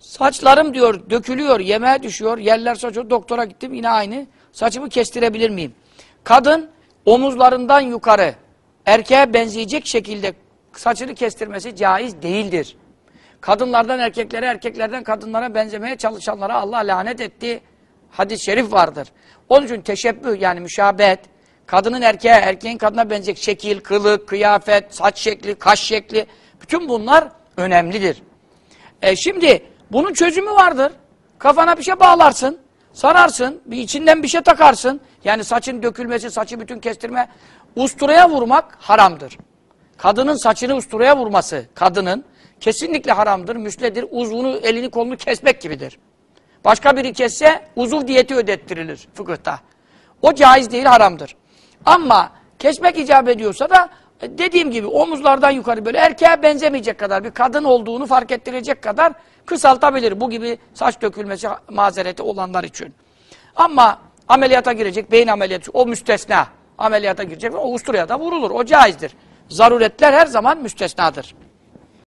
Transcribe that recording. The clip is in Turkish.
Saçlarım diyor dökülüyor, yemeğe düşüyor, yerler saçıyor. Doktora gittim yine aynı. Saçımı kestirebilir miyim? Kadın omuzlarından yukarı erkeğe benzeyecek şekilde saçını kestirmesi caiz değildir. Kadınlardan erkeklere, erkeklerden kadınlara benzemeye çalışanlara Allah lanet etti. Hadis-i şerif vardır. Onun için teşebbüh yani müşabet, kadının erkeğe, erkeğin kadına benzeyecek şekil, kılık, kıyafet, saç şekli, kaş şekli, bütün bunlar önemlidir. E şimdi bunun çözümü vardır. Kafana bir şey bağlarsın, sararsın, bir içinden bir şey takarsın. Yani saçın dökülmesi, saçı bütün kestirme. Usturaya vurmak haramdır. Kadının saçını usturaya vurması, kadının kesinlikle haramdır, müsledir. Uzvunu, elini, kolunu kesmek gibidir. Başka biri kesse uzuv diyeti ödettirilir fıkıhta. O caiz değil, haramdır. Ama kesmek icap ediyorsa da dediğim gibi omuzlardan yukarı böyle erkeğe benzemeyecek kadar bir kadın olduğunu fark ettirecek kadar kısaltabilir. Bu gibi saç dökülmesi mazereti olanlar için. Ama ameliyata girecek, beyin ameliyatı o müstesna. Ameliyata girecek o usturaya da vurulur. O caizdir. Zaruretler her zaman müstesnadır.